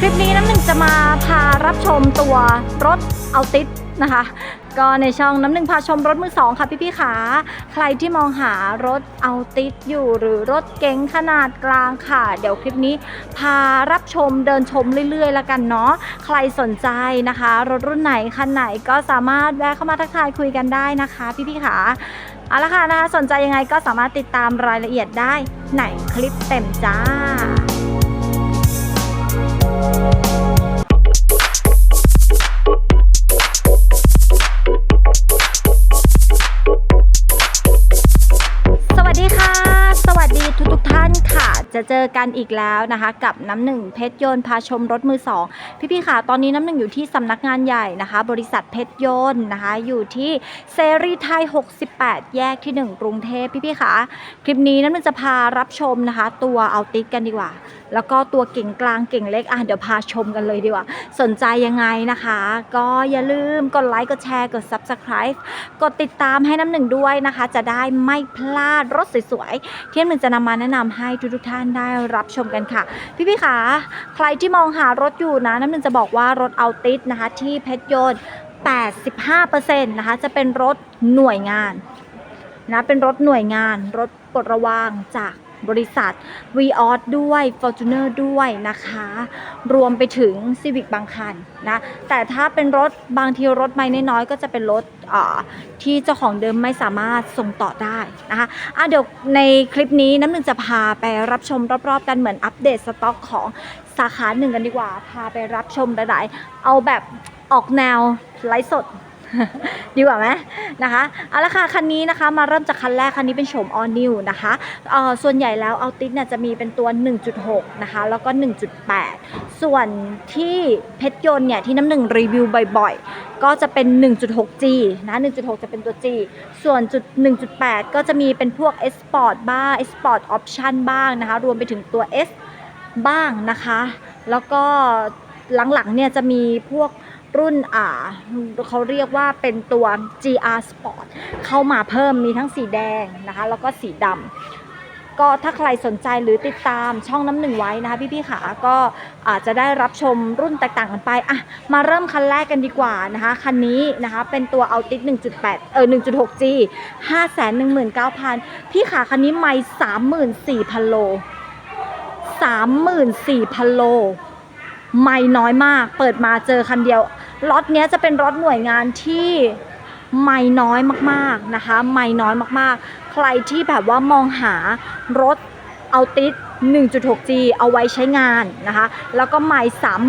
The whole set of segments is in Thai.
คลิปนี้น้ำหนึ่งจะมาพารับชมตัวรถเอาติสนะคะ ก็ในช่องน้ำหนึ่งพาชมรถมือสองค่ะพี่ๆขาใครที่มองหารถเอาติสอยู่หรือรถเก๋งขนาดกลางค่ะ เดี๋ยวคลิปนี้พารับชมเดินชมเรื่อยๆแล้วกันเนาะใครสนใจนะคะ รถรุ่นไหนคันไหนก็สามารถแวะเข้ามาทักทายคุยกันได้นะคะ พี่ๆขาเอาละค่ะนะคะสนใจยังไงก็สามารถติดตามรายละเอียดได้ในคลิปเต็มจ้า สวัสดีค่ะ สวัสดีทุกทุกท่านค่ะ จะเจอกันอีกแล้วนะคะกับน้ำหนึ่งเพชรยนต์พาชมรถมือสองพี่ๆค่ะตอนนี้น้ำหนึ่งอยู่ที่สำนักงานใหญ่นะคะ บริษัทเพชรยนต์นะคะ อยู่ที่เซรีไทย 68 แยกที่ 1 กรุงเทพพี่ๆค่ะ คลิปนี้น้ำหนึ่งจะพารับชมนะคะ ตัวเอาติกกันดีกว่า แล้วก็ตัวเก่งกลางเก่งเล็กอะเดี๋ยวพาชมกันเลยดีกว่า สนใจยังไงนะคะ ก็อย่าลืมกดไลค์กดแชร์กด subscribe กดติดตามให้น้ำหนึ่งด้วยนะคะ จะได้ไม่พลาดรถสวยๆที่น้ำหนึ่งจะนำมาแนะนำให้ทุกๆท่านได้รับชมกันค่ะ พี่ๆคะใครที่มองหารถอยู่นะน้ำหนึ่งจะบอกว่ารถเอาติสนะคะ ที่เพชรยนต์85%นะคะจะเป็นรถหน่วยงานนะเป็นรถหน่วยงานรถปลดระวางจาก บริษัท v ีออสด้วย Fortuner ด้วยนะคะ รวมไปถึง Civic บางคันนะ แต่ถ้าเป็นรถบางทีรถไม่น้อยก็จะเป็นรถที่เจ้าของเดิมไม่สามารถส่งต่อได้นะคะะเดี๋ยวในคลิปนี้น้ำหนึ่งจะพาไปรับชมรอบๆ กันเหมือนอัปเดตสต็อกของสาขาหนึ่งกันดีกว่า พาไปรับชมหลายๆ เอาแบบออกแนวไลฟ์สด ดีกว่าไหมนะคะเอาละค่ะคันนี้นะคะมาเริ่มจากคันแรกคันนี้เป็นโฉม all new นะคะเอ่อส่วนใหญ่แล้วเอาติสเนี่ยจะมีเป็นตัว 1.6 นะคะ แล้วก็ 1.8 ส่วนที่เพชรยนต์เนี่ยที่น้ำหนึ่งรีวิวบ่อยๆ ก็จะเป็น 1.6G นะ 1.6 จะเป็นตัว G ส่วนจุด 1.8 ก็จะมีเป็นพวก S Sport บ้าง S Sport Option บ้างนะคะ รวมไปถึงตัว S บ้างนะคะ แล้วก็หลังๆเนี่ยจะมีพวก รุ่นอ่าเขาเรียกว่าเป็นตัว GR Sport เข้ามาเพิ่มมีทั้งสีแดงนะคะ แล้วก็สีดำก็ถ้าใครสนใจหรือติดตามช่องน้ำหนึ่งไว้นะคะ พี่ๆขาก็อาจจะได้รับชมรุ่นแตกต่างกันไปอะมาเริ่มคันแรกกันดีกว่านะคะ คันนี้นะคะเป็นตัว Altis 1.8 เออ 1.6G 519,000 พี่ขาคันนี้ไม่ 34,000 โล 34,000 โล ไม่น้อยมาก เปิดมาเจอคันเดียวล็อตเนี้ยจะเป็นรถหน่วยงานที่ไม่น้อยมากๆนะคะ ไม่น้อยมากๆ ใครที่แบบว่ามองหารถเอาติส 1.6G เอาไว้ใช้งานนะคะ แล้วก็ไม่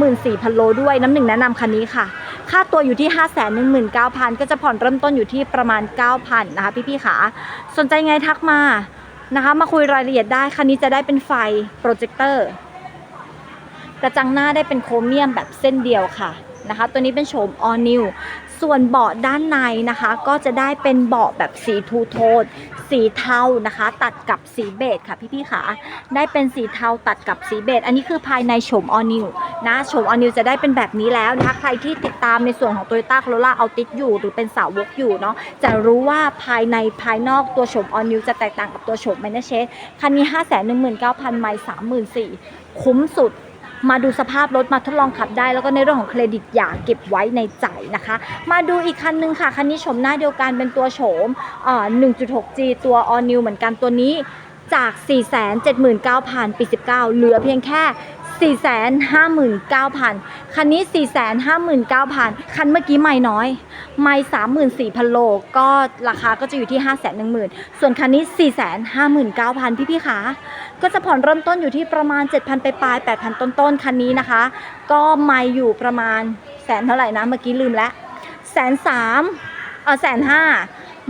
34,000 โลด้วยน้ำหนึ่งแนะนำคันนี้ค่ะ ค่าตัวอยู่ที่ 519,000 ก็จะผ่อนเริ่มต้นอยู่ที่ประมาณ 9,000 นะคะพี่ๆขาสนใจไงทักมานะคะ มาคุยรายละเอียดได้ คันนี้จะได้เป็นไฟโปรเจคเตอร์ กระจังหน้าได้เป็นโครเมียมแบบเส้นเดียวค่ะนะคะ ตัวนี้เป็นโฉม all new ส่วนเบาะด้านในนะคะ ก็จะได้เป็นเบาะแบบสีทูโทนสีเทานะคะ ตัดกับสีเบจค่ะพี่ๆค่ะได้เป็นสีเทาตัดกับสีเบจอันนี้คือภายในโฉม all new นะโฉม all new จะได้เป็นแบบนี้แล้วนะคะใครที่ติดตามในส่วนของ Toyota Corolla Altis อยู่ หรือเป็นสาวกอยู่เนาะจะรู้ว่าภายในภายนอกตัวโฉม all new จะแตกต่างกับตัวโฉม m a n a c h e คันนี้ 519,000ไมล์34,000 คุ้มสุด มาดูสภาพรถมาทดลองขับได้ แล้วก็ในเรื่องของเครดิตอย่าเก็บไว้ในใจนะคะ มาดูอีกคันหนึงค่ะ คันนี้โฉมหน้าเดียวกันเป็นตัวโฉมเอ่อ 1.6G ตัว all new เหมือนกันตัวนี้จาก 479,000 ปี 19 เหลือเพียงแค่ 459,000 คันนี้ 459,000 คันเมื่อกี้ไม่น้อย ไม่34,000 โล ก็ราคาก็จะอยู่ที่ 510,000 ส่วนคันนี้ 459,000 พี่ๆคะก็จะผ่อนเริ่มต้นอยู่ที่ประมาณ 7,000 ไปปลาย 8,000 ต้นๆ คันนี้นะคะ ก็ไม่อยู่ประมาณแสนเท่าไหร่นะ เมื่อกี้ลืมแล้วแสนสามเออแสนห้า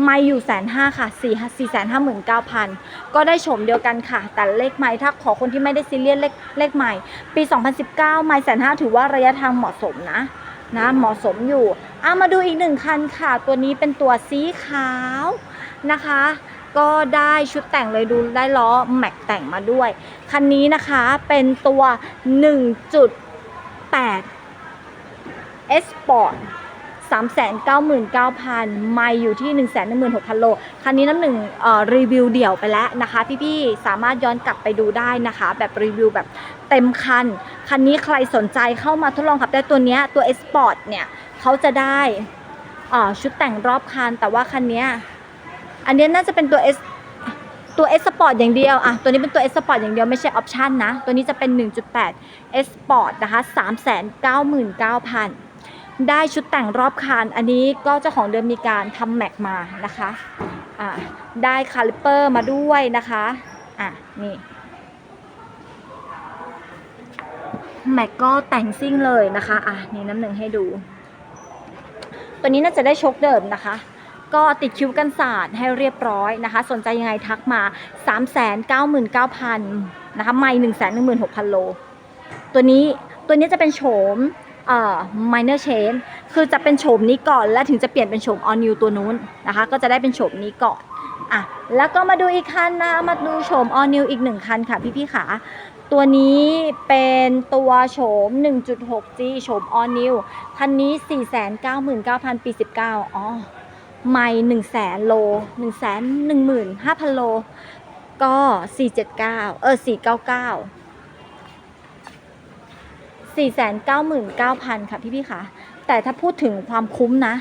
ไม่อยู่แสนห้าค่ะสี่สี่แสนห้าหมื่นเก้าพันก็ได้โฉมเดียวกันค่ะ แต่เลขไม่ถ้าขอคนที่ไม่ได้ซีเรียสเลขเลขใหม่ ปี 2019 ไม่แสนห้าถือว่าระยะทางเหมาะสมนะนะเหมาะสมอยู่เอามาดูอีกหนึ่งคันค่ะ ตัวนี้เป็นตัวสีขาวนะคะ ก็ได้ชุดแต่งเลยดูได้ล้อแม็กแต่งมาด้วย คันนี้นะคะเป็นตัว 1.8 S Sport 399,000 ไม่อยู่ที่ 116,000 โล คันนี้น้ำหนึ่งรีวิวเดี่ยวไปแล้วนะคะ พี่ๆ สามารถย้อนกลับไปดูได้นะคะ แบบรีวิวแบบเต็มคัน คันนี้ใครสนใจเข้ามาทดลองขับได้ตัวนี้ตัว S Sport เนี่ยเขาจะได้ชุดแต่งรอบคัน แต่ว่าคันนี้อันนี้น่าจะเป็นตัว S ตัว S Sport อย่างเดียวอะตัวนี้เป็นตัว S Sport อย่างเดียวไม่ใช่ออปชันนะ ตัวนี้จะเป็น 1.8 S Sport นะคะ 399,000 ได้ชุดแต่งรอบคันอันนี้ก็เจ้าของเดิมมีการทำแม็กมานะคะอ่าได้คาลิปเปอร์มาด้วยนะคะอะนี่แม็กก็แต่งซิ่งเลยนะคะอะนี่น้ำหนึ่งให้ดู ตัวนี้น่าจะได้ชกเดิมนะคะ ก็ติดคิ้วกันศาสตร์ให้เรียบร้อยนะคะ สนใจยังไงทักมา 399,000 นะคะไม่116,000โล ตัวนี้ตัวนี้จะเป็นโฉม เอ่อ minor change คือจะเป็นโฉมนี้ก่อน แล้วถึงจะเปลี่ยนเป็นโฉม all new ตัวนู้นนะคะ ก็จะได้เป็นโฉมนี้ก่อนอะแล้วก็มาดูอีกคันนะ มาดูโฉม all new อีกหนึ่งคันค่ะพี่ๆขาตัวนี้เป็นตัวโฉม 1.6G โฉม all new คันนี้ 499,000 ปี 19 อ๋อ ไม่1 0 0 0 0 0โล1 1 5 0 0 0 โล ก็ 479 เออ 499 499,000 ค่ะ พี่พี่ค่ะแต่ถ้าพูดถึงความคุ้มนะ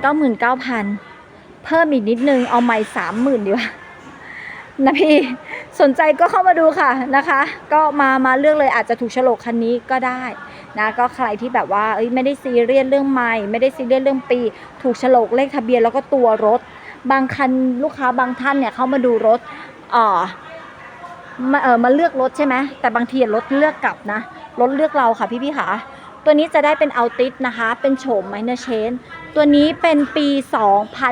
499,000 เพิ่มอีกนิดนึง เอาไม่30,000ดีกว่านะพี่ สนใจก็เข้ามาดูค่ะนะคะ ก็มามาเลือกเลยอาจจะถูกฉลกคันนี้ก็ได้นะก็ใครที่แบบว่าเอ้ยไม่ได้ซีเรียสเรื่องไม่ไม่ได้ซีเรียสเรื่องปี ถูกฉลกเลขทะเบียนแล้วก็ตัวรถ บางคันลูกค้าบางท่านเนี่ยเข้ามาดูรถเอ่อมาเออมาเลือกรถใช่ไหมแต่บางทีรถเลือกกลับนะ รถเลือกเราค่ะพี่พี่ค่ะ ตัวนี้จะได้เป็นเอาติสนะคะ เป็นโฉมไมเนอร์เชนตัวนี้เป็นปี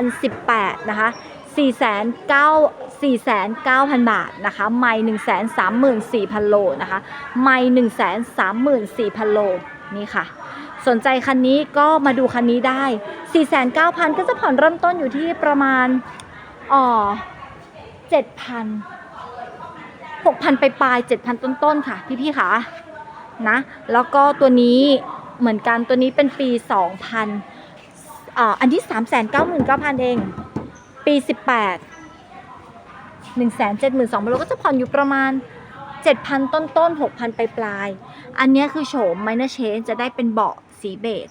2018 นะคะ 4 9 4,900 บาทนะคะ ไม่ 134,000 โลนะคะ ไม่ 134,000 โล นี่ค่ะ สนใจคันนี้ก็มาดูคันนี้ได้ 49,000 ก็จะผ่อนเริ่มต้นอยู่ที่ประมาณอ๋อ7,000 6,000 ไปปลาย 7,000 ต้นๆ ค่ะ พี่ๆค่ะ นะ แล้วก็ตัวนี้เหมือนกันตัวนี้เป็นปี 2000อ่าอันที่399,000 เอง ปี 18 172,000โลก็จะผ่อนอยู่ประมาณ 7,000 ต้นต้น6,000ไปปลายอันนี้คือโฉม minor change จะได้เป็นเบาะสีเบจ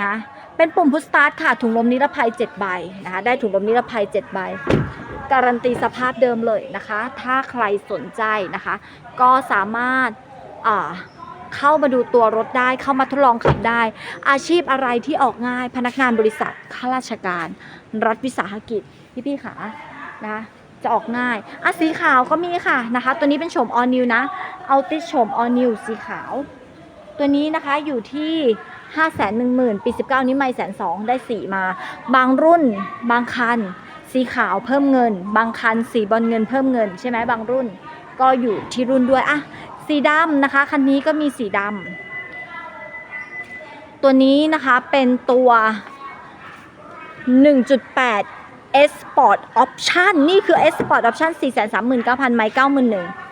นะ เป็นปุ่มพุชสตาร์ทค่ะ ถุงลมนิรภัย 7 ใบนะคะ ได้ถุงลมนิรภัย 7 ใบ การันตีสภาพเดิมเลยนะคะ ถ้าใครสนใจนะคะ ก็สามารถ เข้ามาดูตัวรถได้ เข้ามาทดลองขับได้ อาชีพอะไรที่ออกง่าย พนักงานบริษัทข้าราชการ รัฐวิสาหกิจพี่ๆขานะจะออกง่ายอะสีขาวก็มีค่ะนะคะ ตัวนี้เป็นโฉม all new นะ เอาติดโฉม all new สีขาว ตัวนี้นะคะอยู่ที่5 1 0 0 0 0ปี19นี้ไม่แสนสองได้สีมา บางรุ่น บางคัน สีขาวเพิ่มเงิน บางคันสีบอลเงินเพิ่มเงิน ใช่ไหมบางรุ่น ก็อยู่ที่รุ่นด้วยอะ สีดำนะคะ คันนี้ก็มีสีดำตัวนี้นะคะเป็นตัว 1.8 S Sport Option นี่คือ S Sport Option 439,000ไม้91,000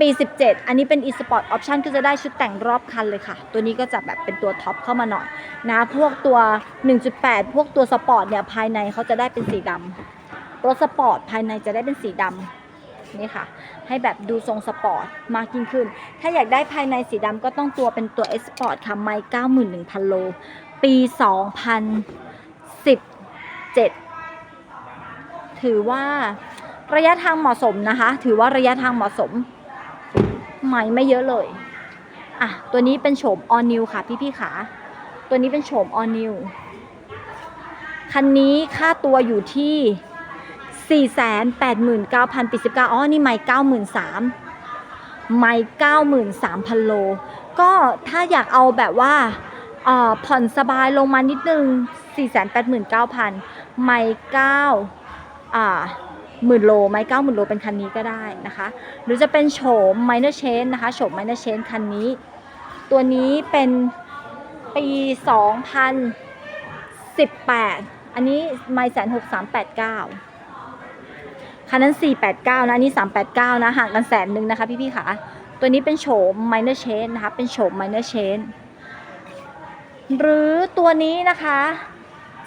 ปี 17 อันนี้เป็น e sport option ก็จะได้ชุดแต่งรอบคันเลยค่ะ ตัวนี้ก็จะแบบเป็นตัวท็อปเข้ามาหน่อยนะพวกตัว 1.8 พวกตัวสปอร์ตเนี่ยภายในเขาจะได้เป็นสีดำรถสปอร์ตภายในจะได้เป็นสีดำนี่ค่ะ ให้แบบดูทรงสปอร์ตมากยิ่งขึ้น ถ้าอยากได้ภายในสีดำก็ต้องตัวเป็นตัว S Sport ค่ะไมค์91,000 โล ปี 2017 ถือว่าระยะทางเหมาะสมนะคะ ถือว่าระยะทางเหมาะสมไม่ไม่เยอะเลย อะ ตัวนี้เป็นโฉม all new ค่ะพี่พี่ๆขา ตัวนี้เป็นโฉม all new คันนี้ค่าตัวอยู่ที่ 489,000ปี19อ๋อนี่ไม่93,000ไม่93,000โล ก็ถ้าอยากเอาแบบว่าผ่อนสบายลงมานิดนึง 489,000ไม่9อ่าหมื่นโลไหมเก้าหมื่นโลเป็นคันนี้ก็ได้นะคะ หรือจะเป็นโฉม minor change นะคะโฉม minor change คันนี้ ตัวนี้เป็นปี 2018 อันนี้ไม่แสนหกสามแปดเก้า คันนั้น 489 นะอันนี้389 นะห่างกันแสนหนึ่งนะคะพี่ๆค่ะ ตัวนี้เป็นโฉม minor change นะคะ เป็นโฉม minor change หรือตัวนี้นะคะ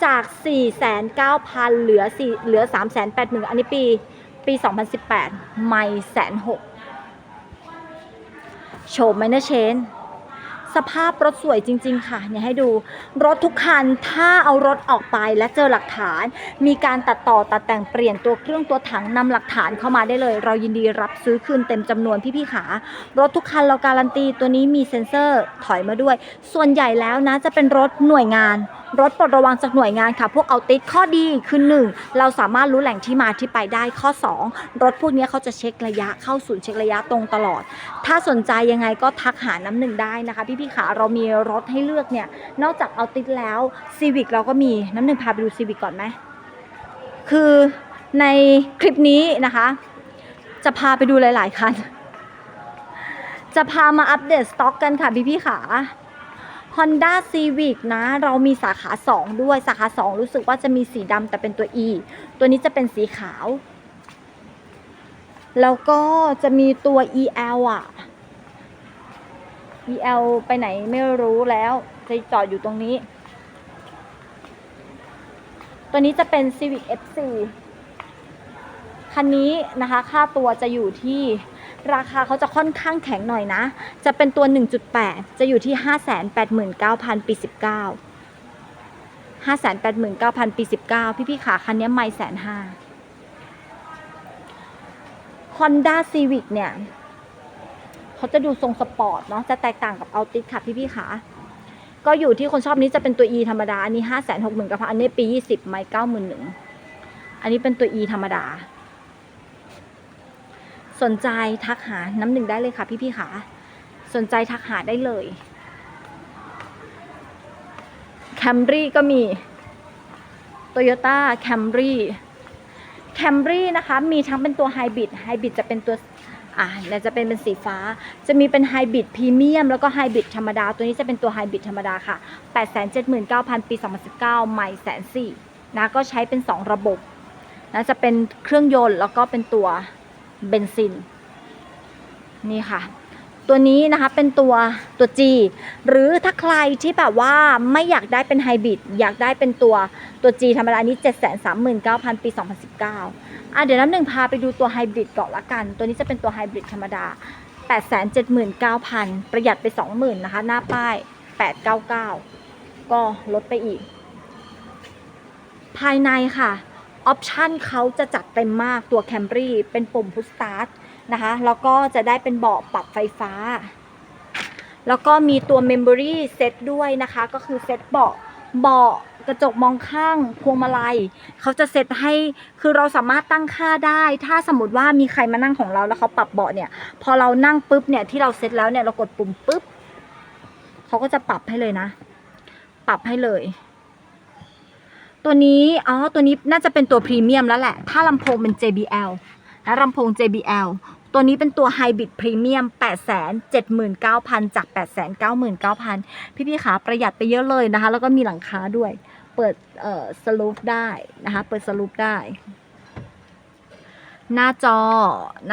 จาก 4,900,000เหลือ4เหลือ 380,000 อันนี้ปี ปี 2018 ไม่แสนหกโฉมไมเนอร์เชน สภาพรถสวยจริง ๆ ค่ะเนี่ยให้ดูรถทุกคันถ้าเอารถออกไปและเจอหลักฐาน มีการตัดต่อตัดแต่งเปลี่ยนตัวเครื่องตัวถังนำหลักฐานเข้ามาได้เลย เรายินดีรับซื้อคืนเต็มจำนวนพี่ๆขารถทุกคันเราการันตีตัวนี้มีเซ็นเซอร์ถอยมาด้วย ส่วนใหญ่แล้วนะจะเป็นรถหน่วยงาน รถปลดระวังจากหน่วยงานค่ะ พวกเอาติดข้อดีคือหนึ่งเราสามารถรู้แหล่งที่มาที่ไปได้ข้อ 2 รถพวกนี้เขาจะเช็คระยะเข้าศูนย์เช็คระยะตรงตลอด ถ้าสนใจยังไงก็ทักหาน้ำหนึ่งได้นะคะ พี่ๆขาเรามีรถให้เลือกเนี่ย นอกจากเอาติดแล้วซีวิกเราก็มีน้ำหนึ่งพาไปดูซีวิกก่อนไหมคือในคลิปนี้นะคะ จะพาไปดูหลาย ๆคันจะพามาอัปเดตสต็อกกันค่ะพี่ๆขา Honda Civic นะ เรามีสาขา 2 ด้วยสาขา 2 รู้สึกว่าจะมีสีดำแต่เป็นตัว E ตัวนี้จะเป็นสีขาว แล้วก็จะมีตัว EL อะ EL ไปไหนไม่รู้แล้วจะจอดอยู่ตรงนี้ ตัวนี้จะเป็น Civic FC คันนี้นะคะ ค่าตัวจะอยู่ที่ ราคาเขาจะค่อนข้างแข็งหน่อยนะ จะเป็นตัว 1.8 จะอยู่ที่ 589,000 ปี 19 589,000 ปี 19 พี่พี่ขาคันนี้ไม่แสนห้า Honda Civic เนี่ยเขาจะดูทรงสปอร์ตเนาะ จะแตกต่างกับเอาติ d ค่ะพี่พี่ขาก็อยู่ที่คนชอบนี้จะเป็นตัว E ธรรมดา อันนี้ 560,000กับอันนี้ปี 20 ไม่ 91,000อันนี้เป็นตัว E ธรรมดา สนใจทักหาน้ำหนึ่งได้เลยค่ะพี่พี่ขาสนใจทักหาได้เลยแคมรี่ก็มี Toyota Camry Camry นะคะมีทั้งเป็นตัวไฮบริดไฮบริดจะเป็นตัวอ่าเนี่ยจะเป็นเป็นสีฟ้า จะมีเป็นไฮบริดพรีเมียมแล้วก็ไฮบริดธรรมดา ตัวนี้จะเป็นตัวไฮบริดธรรมดาค่ะ 879,000 ปี 2019 ใหม่แสนสี่นะก็ใช้เป็น 2 ระบบนะจะเป็นเครื่องยนต์แล้วก็เป็นตัว เบนซิน นี่ค่ะ ตัวนี้นะคะเป็นตัวตัว G หรือถ้าใครที่แบบว่าไม่อยากได้เป็นไฮบริดอยากได้เป็นตัวตัว G ธรรมดานี้ 739,000 ปี 2019 อะเดี๋ยวน้ำหนึ่งพาไปดูตัวไฮบริดก่อนละกัน ตัวนี้จะเป็นตัวไฮบริดธรรมดา 879,000 ประหยัดไป 20,000นะคะ หน้าป้าย 899 ก็ลดไปอีก ภายในค่ะ ออปชันเขาจะจัดเต็มมากตัว Camry เป็นปุ่มพุชสตาร์ทนะคะแล้วก็จะได้เป็นเบาะปรับไฟฟ้า แล้วก็มีตัว Memory Set ด้วยนะคะ ก็คือเซตเบาะเบาะกระจกมองข้างพวงมาลัยเขาจะเซตให้คือเราสามารถตั้งค่าได้ ถ้าสมมติว่ามีใครมานั่งของเราแล้วเขาปรับเบาะเนี่ย พอเรานั่งปุ๊บเนี่ยที่เราเซตแล้วเนี่ยเรากดปุ่มปุ๊บเขาก็จะปรับให้เลยนะ ปรับให้เลย ตัวนี้อ๋อตัวนี้น่าจะเป็นตัวพรีเมียมแล้วแหละ ถ้าลำโพงเป็น JBL นะลำโพง JBL ตัวนี้เป็นตัวไฮบริดพรีเมียม879,000 จาก 899,000 พี่ๆขาประหยัดไปเยอะเลยนะคะ แล้วก็มีหลังคาด้วย เปิดเอ่อสลูปได้นะคะ เปิดสลูปได้ หน้าจอ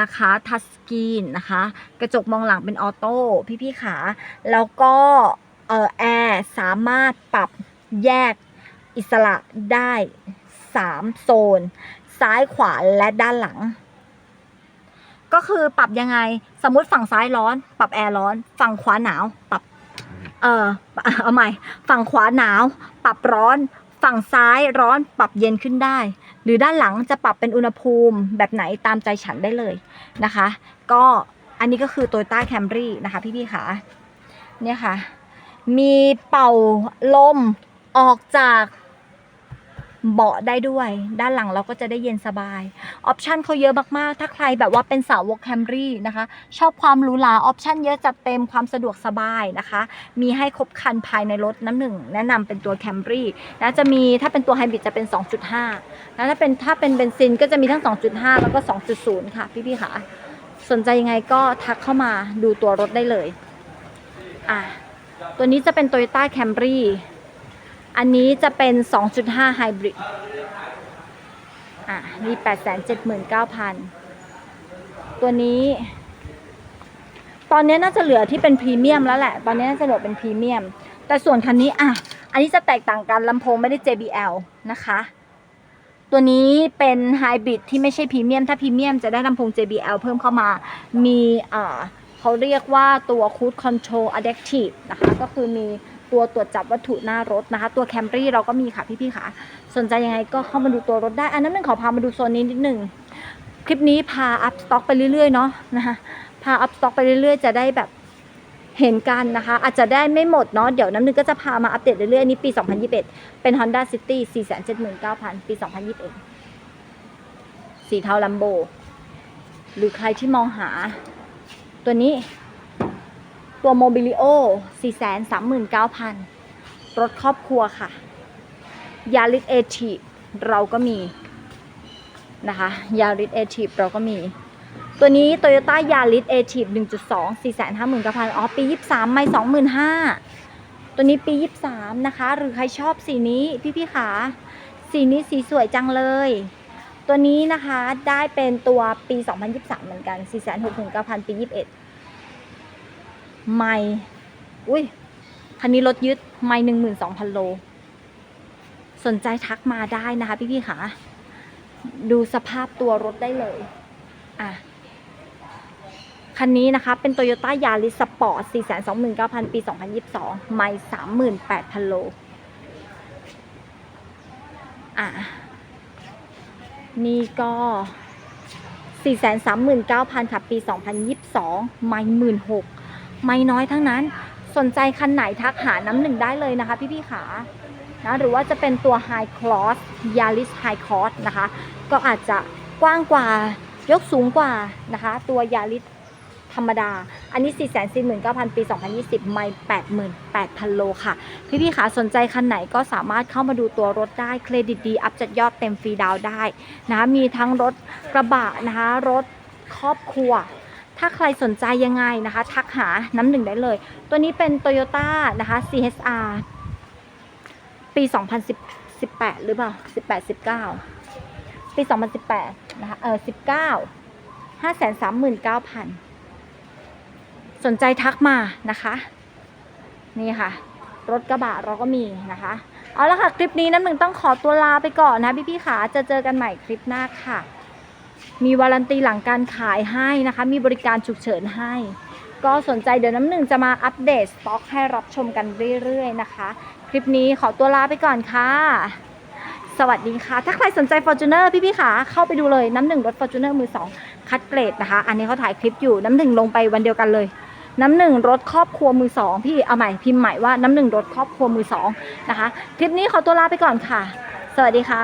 นะคะ ทัชสกรีนนะคะ กระจกมองหลังเป็นออโต้ พี่ๆขา แล้วก็เอ่อแอร์สามารถปรับแยก อิสระได้ 3 โซน ซ้ายขวาและด้านหลัง ก็คือปรับยังไง สมมุติฝั่งซ้ายร้อน ปรับแอร์ร้อน ฝั่งขวาหนาวปรับ เออเอาใหม่ ฝั่งขวาหนาว ปรับร้อน ฝั่งซ้ายร้อนปรับเย็นขึ้นได้ หรือด้านหลังจะปรับเป็นอุณหภูมิแบบไหนตามใจฉันได้เลยนะคะ ก็อันนี้ก็คือ Toyota Camry นะคะพี่ๆค่ะเนี่ยค่ะ มีเป่าลมออกจาก เบาะได้ด้วย ด้านหลังเราก็จะได้เย็นสบาย ออปชันเขาเยอะมากๆ ถ้าใครแบบว่าเป็นสาวกแคมรี่นะคะ ชอบความหรูหราออปชันเยอะจัดเต็มความสะดวกสบายนะคะ มีให้ครบคันภายในรถน้ำหนึ่ง แนะนำเป็นตัวแคมรี่นะจะมีถ้าเป็นตัวไฮบริดจะเป็น 2.5 แล้วถ้าเป็นถ้าเป็นเบนซินก็จะมีทั้ง 2.5 แล้วก็ 2.0 ค่ะ พี่ๆค่ะ สนใจยังไงก็ทักเข้ามาดูตัวรถได้เลยอะตัวนี้จะเป็น Toyota Camry อันนี้จะเป็น 2.5 Hybrid อะ มี 879,000 ตัวนี้ ตอนนี้น่าจะเหลือที่เป็นพรีเมียมแล้วแหละ ตอนนี้น่าจะเหลือเป็นพรีเมียม แต่ส่วนคันนี้ อะ อันนี้จะแตกต่างกันลำโพงไม่ได้ JBL นะคะ ตัวนี้เป็นไฮบริดที่ไม่ใช่พรีเมียม ถ้าพรีเมียมจะได้ลำโพง JBL เพิ่มเข้ามา มีอ่าเขาเรียกว่าตัว Cruise Control Adaptive นะคะ ก็คือมี ตัวตรวจจับวัตถุหน้ารถนะคะ ตัว Camry เราก็มีค่ะพี่ๆค่ะ สนใจยังไงก็เข้ามาดูตัวรถได้ อันนั้นนึงขอพามาดูโซนนี้นิดนึงคลิปนี้พาอัพสต็อกไปเรื่อยๆเนาะนะคะพาอัพสต็อกไปเรื่อยๆ จะได้แบบเห็นกันนะคะ อาจจะได้ไม่หมดเนาะเดี๋ยวน้ำหนึ่งก็จะพามาอัปเดตเรื่อยๆนี่ปี 2021 เป็น Honda City 479,000 ปี 2021 สีเทาลัมโบ หรือใครที่มองหา ตัวนี้ ตัว Mobilio 439,000 รถครอบครัวค่ะ ยาริสเอทีเราก็มี นะคะยาริสเอทีเราก็มี ตัวนี้ Toyota Yaris a t i v 1.2 459,000อ๋อ ปี 23 ไม่ 25,000 ตัวนี้ปี 23 นะคะ หรือใครชอบสีนี้ พี่ๆขาสีนี้สีสวยจังเลย ตัวนี้นะคะได้เป็นตัวปี 2023 เหมือนกัน 469,000 ปี 21 ไม่อุ้ยคันนี้รถยึดไม่12,000โล สนใจทักมาได้นะคะ พี่ๆขาดูสภาพตัวรถได้เลย อะ คันนี้นะคะ เป็น Toyota Yaris Sport 429,000 ปี 2022 ไม่ 38,000 โล อะ นี่ก็ 439,000 ค่ะ ปี 2022 ไม่ 16,000 ไม่น้อยทั้งนั้น สนใจคันไหนทักหาน้ำหนึ่งได้เลยนะคะ พี่ๆขานะหรือว่าจะเป็นตัว High Cross Yaris High Cross นะคะ ก็อาจจะกว้างกว่ายกสูงกว่านะคะ ตัว Yaris ธรรมดา อันนี้ 4 4 9 0 0 0 ปี 2020 ไม่ 88,000 โลค่ะ พี่ๆขาสนใจคันไหนก็สามารถเข้ามาดูตัวรถได้ เครดิตดี อัพจัดยอดเต็มฟรีดาวได้นะคะมีทั้งรถกระบะนะคะ รถครอบครัว ถ้าใครสนใจยังไงนะคะ ทักหาน้ำหนึ่งได้เลย ตัวนี้เป็น Toyota นะคะ CHR ปี 2018 หรือเปล่า 18 19 ปี 2018 นะคะ เออ19 539,000 สนใจทักมานะคะ นี่ค่ะ รถกระบะเราก็มีนะคะ เอาละค่ะ คลิปนี้น้ำหนึ่งต้องขอตัวลาไปก่อนนะพี่พี่ๆขาจะเจอกันใหม่คลิปหน้าค่ะ มีวารันตีหลังการขายให้นะคะ มีบริการฉุกเฉินให้ ก็สนใจเดี๋ยวน้ำหนึ่งจะมาอัปเดตสต็อกให้รับชมกันเรื่อยๆนะคะ คลิปนี้ขอตัวลาไปก่อนค่ะ สวัสดีค่ะ ถ้าใครสนใจ Fortuner พี่ๆขาเข้าไปดูเลยน้ำหนึ่งรถ Fortuner มือสองคัดเกรดนะคะ อันนี้เขาถ่ายคลิปอยู่น้ำหนึ่งลงไปวันเดียวกันเลยน้ำหนึ่งรถครอบครัวมือสองพี่เอาใหม่พิมพ์ใหม่ว่าน้ำหนึ่งรถครอบครัวมือสองนะคะ คลิปนี้ขอตัวลาไปก่อนค่ะ สวัสดีค่ะ